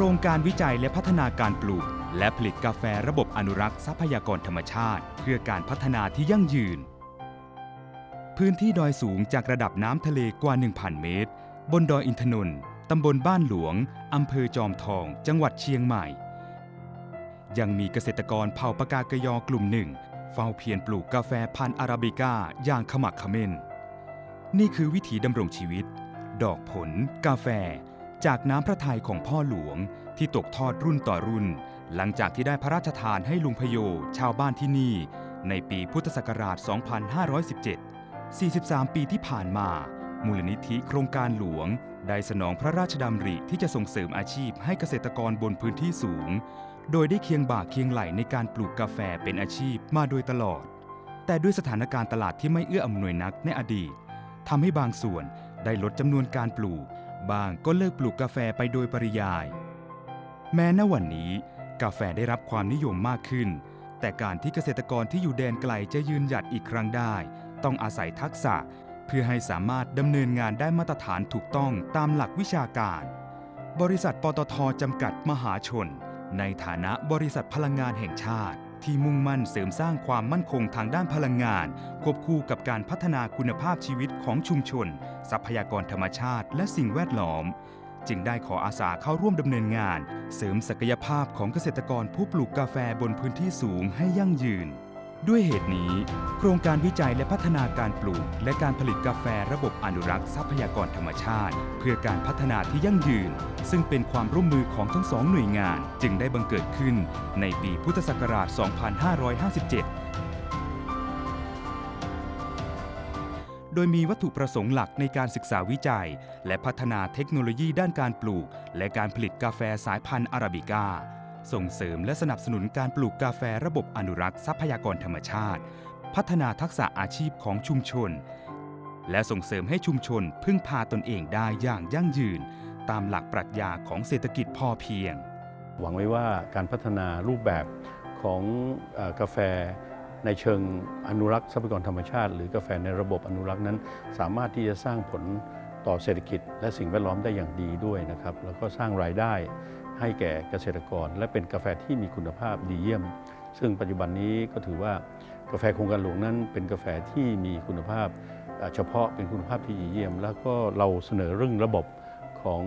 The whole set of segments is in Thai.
ครงการวิจัยและพัฒนาการปลูก และผลิตกาแฟระบบอนุรักษ์ทรัพยากรธรรมชาติ เพื่อการพัฒนาที่ยั่งยืน พื้นที่ดอยสูงจากระดับน้ำทะเลกว่า 1,000 เมตร บนดอยอินทนนท์ตำบลบ้านหลวง อำเภอจอมทอง จังหวัดเชียงใหม่ ยังมีเกษตรกรเผ่าปากากยอกลุ่มหนึ่ง เฝ้าเพียรปลูกกาแฟพันธุ์อาราบิก้าอย่างขมักขม้น นี่คือวิถีดำรงชีวิต ดอกผล กาแฟ จากน้ำพระทัยของพ่อหลวงที่ตกทอดรุ่นต่อรุ่น หลังจากที่ได้พระราชทานให้ลุงพโยชาวบ้านที่นี่ ในปีพุทธศักราช 2517 43 ปีที่ผ่านมา มูลนิธิโครงการหลวง ได้สนองพระราชดำริที่จะส่งเสริมอาชีพให้เกษตรกรบนพื้นที่สูง โดยได้เคียงบ่าเคียงไหลในการปลูกกาแฟเป็นอาชีพมาโดยตลอด แต่ด้วยสถานการณ์ตลาดที่ไม่เอื้ออำนวยนักในอดีตทำให้บางส่วนได้ลดจำนวนการปลูก บางก็เลิกปลูกกาแฟไปโดยปริยาย แม้ณวันนี้ กาแฟได้รับความนิยมมากขึ้น แต่การที่เกษตรกรที่อยู่แดนไกลจะยืนหยัดอีกครั้งได้ ต้องอาศัยทักษะ เพื่อให้สามารถดำเนินงานได้มาตรฐานถูกต้องตามหลักวิชาการ บริษัทปตทจำกัดมหาชน ในฐานะบริษัทพลังงานแห่งชาติ ที่มุ่งมั่นเสริมสร้างความมั่นคงทางด้านพลังงาน ควบคู่กับการพัฒนาคุณภาพชีวิตของชุมชน ทรัพยากรธรรมชาติ และสิ่งแวดล้อม จึงได้ขออาสาเข้าร่วมดำเนินงาน เสริมศักยภาพของเกษตรกรผู้ปลูกกาแฟบนพื้นที่สูงให้ยั่งยืน ด้วยเหตุนี้ โครงการวิจัยและพัฒนาการปลูก และการผลิตกาแฟระบบอนุรักษ์ทรัพยากรธรรมชาติ เพื่อการพัฒนาที่ยั่งยืน ซึ่งเป็นความร่วมมือของทั้งสองหน่วยงานจึงได้บังเกิดขึ้นในปีพุทธศักราช 2557โดยมีวัตถุประสงค์หลักในการศึกษาวิจัย และพัฒนาเทคโนโลยีด้านการปลูก และการผลิตกาแฟสายพันธุ์อาราบิก้า ส่งเสริมและสนับสนุนการปลูกกาแฟระบบอนุรักษ์ทรัพยากรธรรมชาติ พัฒนาทักษะอาชีพของชุมชน และส่งเสริมให้ชุมชนพึ่งพาตนเองได้อย่างยั่งยืน ตามหลักปรัชญาของเศรษฐกิจพอเพียง หวังไว้ว่าการพัฒนารูปแบบของกาแฟในเชิงอนุรักษ์ทรัพยากรธรรมชาติ หรือกาแฟในระบบอนุรักษ์นั้น สามารถที่จะสร้างผลต่อเศรษฐกิจ และสิ่งแวดล้อมได้อย่างดีด้วยนะครับ แล้วก็สร้างรายได้ให้แก่เกษตรกร และเป็นกาแฟที่มีคุณภาพดีเยี่ยม ซึ่งปัจจุบันนี้ก็ถือว่ากาแฟโครงการหลวงนั้นเป็นกาแฟที่มีคุณภาพเอ่อเฉพาะเป็นคุณภาพที่ดีเยี่ยม แล้วก็เราเสนอเรื่องระบบ ของ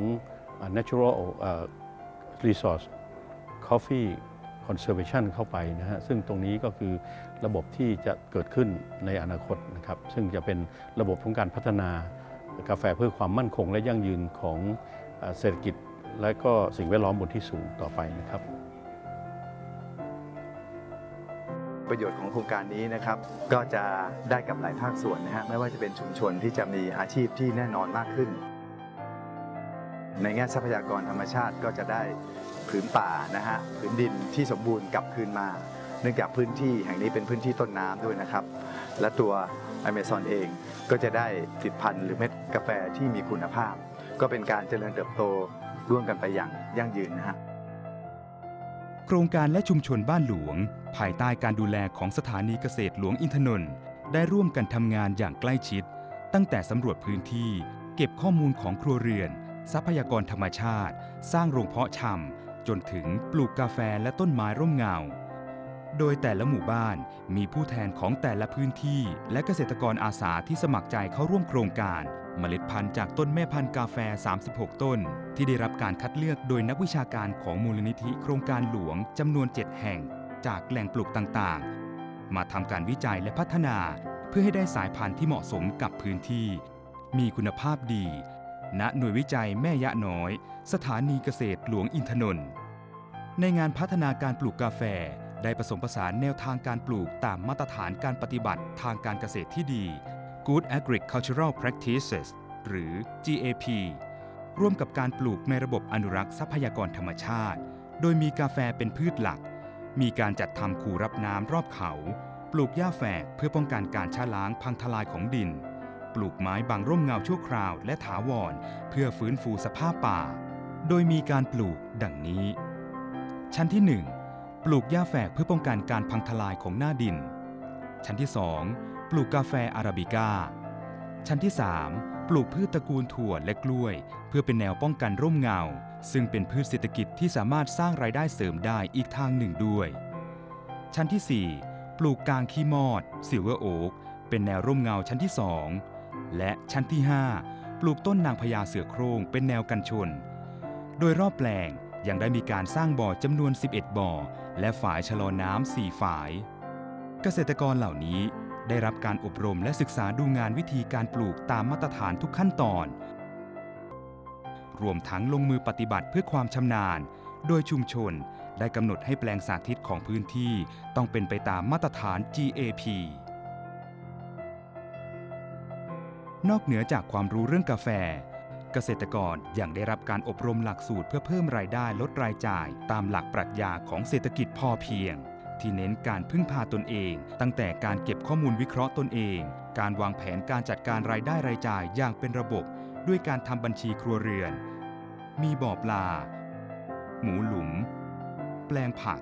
natural resource coffee conservation เข้าไปนะฮะซึ่งตรงนี้ก็คือระบบที่จะเกิดขึ้นในอนาคตนะครับ ซึ่งจะเป็นระบบของการพัฒนากาแฟเพื่อความมั่นคงและยั่งยืนของเศรษฐกิจ และก็สิ่งแวดล้อมบนที่สูงต่อไปนะครับ ประโยชน์ของโครงการนี้นะครับ ก็จะได้กับหลายภาคส่วนนะฮะไม่ว่าจะเป็นชุมชนที่จะมีอาชีพที่แน่นอนมากขึ้น ในแง่ทรัพยากรธรรมชาติก็จะได้ผืนป่านะฮะผืนดินที่สมบูรณ์กลับคืนมา เนื่องจากพื้นที่แห่งนี้เป็นพื้นที่ต้นน้ำด้วยนะครับ และตัวอเมซอนเองก็จะได้ผลิตภัณฑ์หรือเม็ดกาแฟที่มีคุณภาพ ก็เป็นการเจริญเติบโตร่วมกันไปอย่างยั่งยืนนะฮะโครงการและชุมชนบ้านหลวง ภายใต้การดูแลของสถานีเกษตรหลวงอินทนนท์ได้ร่วมกันทำงานอย่างใกล้ชิด ตั้งแต่สำรวจพื้นที่ เก็บข้อมูลของครัวเรือน ทรัพยากรธรรมชาติ สร้างโรงเพาะชำจนถึงปลูกกาแฟและต้นไม้ร่มเงา โดยแต่ละหมู่บ้านมีผู้แทนของแต่ละพื้นที่ และเกษตรกรอาสาที่สมัครใจเข้าร่วมโครงการ เมล็ดพันธุ์จากต้นแม่พันธุ์กาแฟ 36 ต้น ที่ได้รับการคัดเลือกโดยนักวิชาการของมูลนิธิโครงการหลวงจำนวน 7 แห่ง จากแหล่งปลูกต่างๆ มาทำการวิจัยและพัฒนา เพื่อให้ได้สายพันธุ์ที่เหมาะสมกับพื้นที่ มีคุณภาพดี ณหน่วยวิจัยแม่ยะน้อย สถานีเกษตรหลวงอินทนนท์ในงานพัฒนาการปลูกกาแฟได้ผสมผสานแนวทางการปลูกตามมาตรฐานการปฏิบัติทางการเกษตรที่ดี Good Agricultural Practices หรือ GAP ร่วมกับการปลูกในระบบอนุรักษ์ทรัพยากรธรรมชาติ โดยมีกาแฟเป็นพืชหลัก มีการจัดทำคูรับน้ำรอบเขา ปลูกหญ้าแฝกเพื่อป้องกันการช้าล้างพังทลายของดิน ปลูกไม้บังร่มเงาชั่วคราวและถาวร เพื่อฟื้นฟูสภาพป่า โดยมีการปลูกดังนี้ ชั้นที่ 1 ปลูกหญ้าแฝกเพื่อป้องกันการพังทลายของหน้าดิน ชั้นที่ 2 ปลูกกาแฟอาราบิก้า ชั้นที่ 3 ปลูกพืชตระกูลถั่วและกล้วย เพื่อเป็นแนวป้องกันร่มเงา ซึ่งเป็นพืชเศรษฐกิจที่สามารถสร้างรายได้เสริมได้อีกทางหนึ่งด้วย ชั้นที่ 4 ปลูกกางขี้มอด ซิลเวอร์โอ๊กเป็นแนวร่มเงาชั้นที่2 และชั้นที่ 5 ปลูกต้นนางพญาเสือโครงเป็นแนวกันชน โดยรอบแปลงยังได้มีการสร้างบ่อจำนวน 11 บ่อ และฝายชะลอน้ำ4ฝาย เกษตรกรเหล่านี้ได้รับการอบรมและศึกษาดูงานวิธีการปลูกตามมาตรฐานทุกขั้นตอน รวมทั้งลงมือปฏิบัติเพื่อความชำนาญ โดยชุมชนได้กำหนดให้แปลงสาธิตของพื้นที่ต้องเป็นไปตามมาตรฐาน GAP นอกเหนือจากความรู้เรื่องกาแฟ เกษตรกรยังได้รับการอบรมหลักสูตรเพื่อเพิ่มรายได้ลดรายจ่าย ตามหลักปรัชญาของเศรษฐกิจพอเพียง ที่เน้นการพึ่งพาตนเอง ตั้งแต่การเก็บข้อมูลวิเคราะห์ตนเอง การวางแผนการจัดการรายได้รายจ่ายอย่างเป็นระบบ ด้วยการทำบัญชีครัวเรือน มีบ่อปลา หมูหลุม แปลงผัก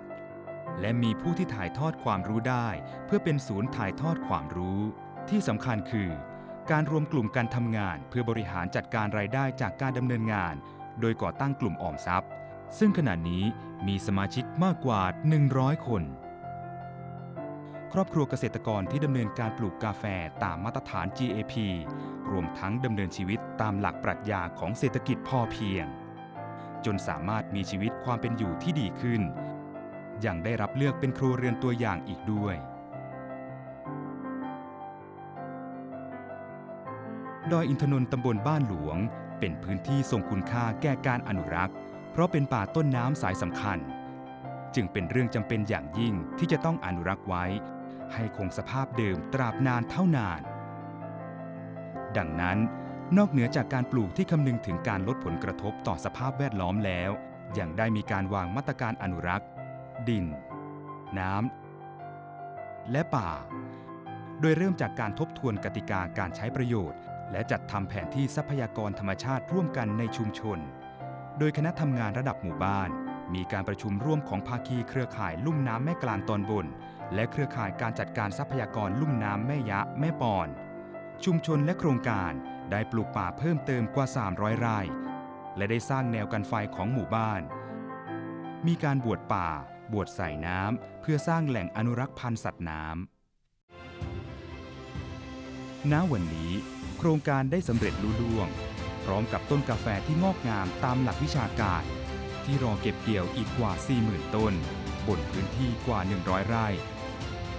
และมีผู้ที่ถ่ายทอดความรู้ได้ เพื่อเป็นศูนย์ถ่ายทอดความรู้ ที่สำคัญคือ การรวมกลุ่มการทำงาน เพื่อบริหารจัดการรายได้จากการดำเนินงาน โดยก่อตั้งกลุ่มออมทรัพย์ ซึ่งขณะนี้มีสมาชิกมากกว่า 100 คน ครอบครัวเกษตรกรที่ดำเนินการปลูกกาแฟตามมาตรฐาน GAP รวมทั้งดำเนินชีวิตตามหลักปรัชญาของเศรษฐกิจพอเพียง จนสามารถมีชีวิตความเป็นอยู่ที่ดีขึ้น ยังได้รับเลือกเป็นครัวเรือนตัวอย่างอีกด้วย ดอยอินทนนท์ตำบลบ้านหลวง เป็นพื้นที่ทรงคุณค่าแก่การอนุรักษ์ เพราะเป็นป่าต้นน้ำสายสำคัญ จึงเป็นเรื่องจำเป็นอย่างยิ่งที่จะต้องอนุรักษ์ไว้ ให้คงสภาพเดิมตราบนานเท่านาน ดังนั้น นอกเหนือจากการปลูกที่คำนึงถึงการลดผลกระทบต่อสภาพแวดล้อมแล้ว ยังได้มีการวางมาตรการอนุรักษ์ ดิน น้ำและป่า โดยเริ่มจากการทบทวนกติกาการใช้ประโยชน์ และจัดทำแผนที่ทรัพยากรธรรมชาติร่วมกันในชุมชน โดยคณะทำงานระดับหมู่บ้าน มีการประชุมร่วมของภาคีเครือข่ายลุ่มน้ำแม่กลางตอนบน และเครือข่ายการจัดการทรัพยากรลุ่มน้ำแม่ยะแม่ปอน ชุมชนและโครงการได้ปลูกป่าเพิ่มเติมกว่า 300 ไร่ และได้สร้างแนวกันไฟของหมู่บ้าน มีการบวชป่า บวชใส่น้ำเพื่อสร้างแหล่งอนุรักษ์พันธุ์สัตว์น้ำณวันนี้ โครงการได้สำเร็จลุล่วง พร้อมกับต้นกาแฟที่งอกงามตามหลักวิชาการ ที่รอเก็บเกี่ยวอีกกว่า 40,000 ต้น บนพื้นที่กว่า 100 ไร่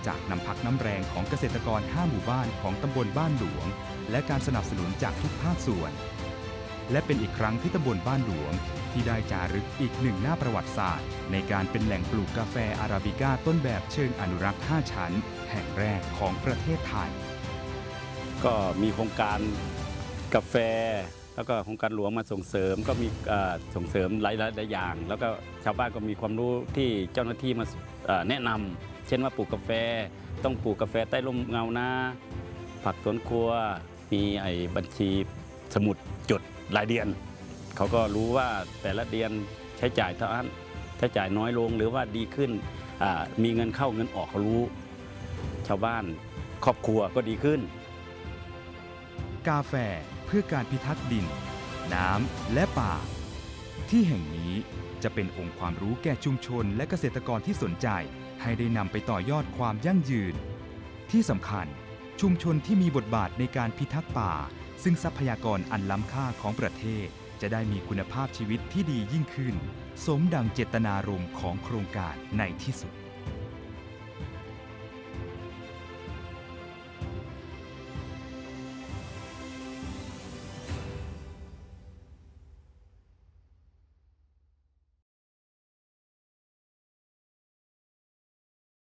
จากน้ำพักน้ำแรงของเกษตรกร 5 หมู่บ้านของตำบลบ้านหลวง และการสนับสนุนจากทุกภาคส่วน และเป็นอีกครั้งที่ตำบลบ้านหลวง ที่ได้จารึกอีกหนึ่งหน้าประวัติศาสตร์ ในการเป็นแหล่งปลูกกาแฟอาราบิก้าต้นแบบเชิงอนุรักษ์ 5 ชั้น แห่งแรกของประเทศไทย ก็มีโครงการกาแฟ แล้วก็โครงการหลวงมาส่งเสริมก็มีส่งเสริมหลายหลายอย่าง แล้วก็ชาวบ้านก็มีความรู้ที่เจ้าหน้าที่มาแนะนำเช่นว่าปลูกกาแฟ ต้องปลูกกาแฟใต้ร่มเงานะผักสวนครัวมีไอ้บัญชีสมุดจดรายเดือนเขาก็รู้ว่าแต่ละเดือนใช้จ่ายเท่านั้นใช้จ่ายน้อยลงหรือว่าดีขึ้นมีเงินเข้าเงินออกเขารู้ ชาวบ้านครอบครัวก็ดีขึ้น กาแฟเพื่อการพิทักษ์ดิน น้ำและป่า ที่แห่งนี้จะเป็นองค์ความรู้แก่ชุมชนและเกษตรกรที่สนใจ ให้ได้นำไปต่อยอดความยั่งยืน ที่สำคัญชุมชนที่มีบทบาทในการพิทักษ์ป่า ซึ่งทรัพยากรอันล้ำค่าของประเทศ จะได้มีคุณภาพชีวิตที่ดียิ่งขึ้น สมดังเจตนารมณ์ของโครงการในที่สุด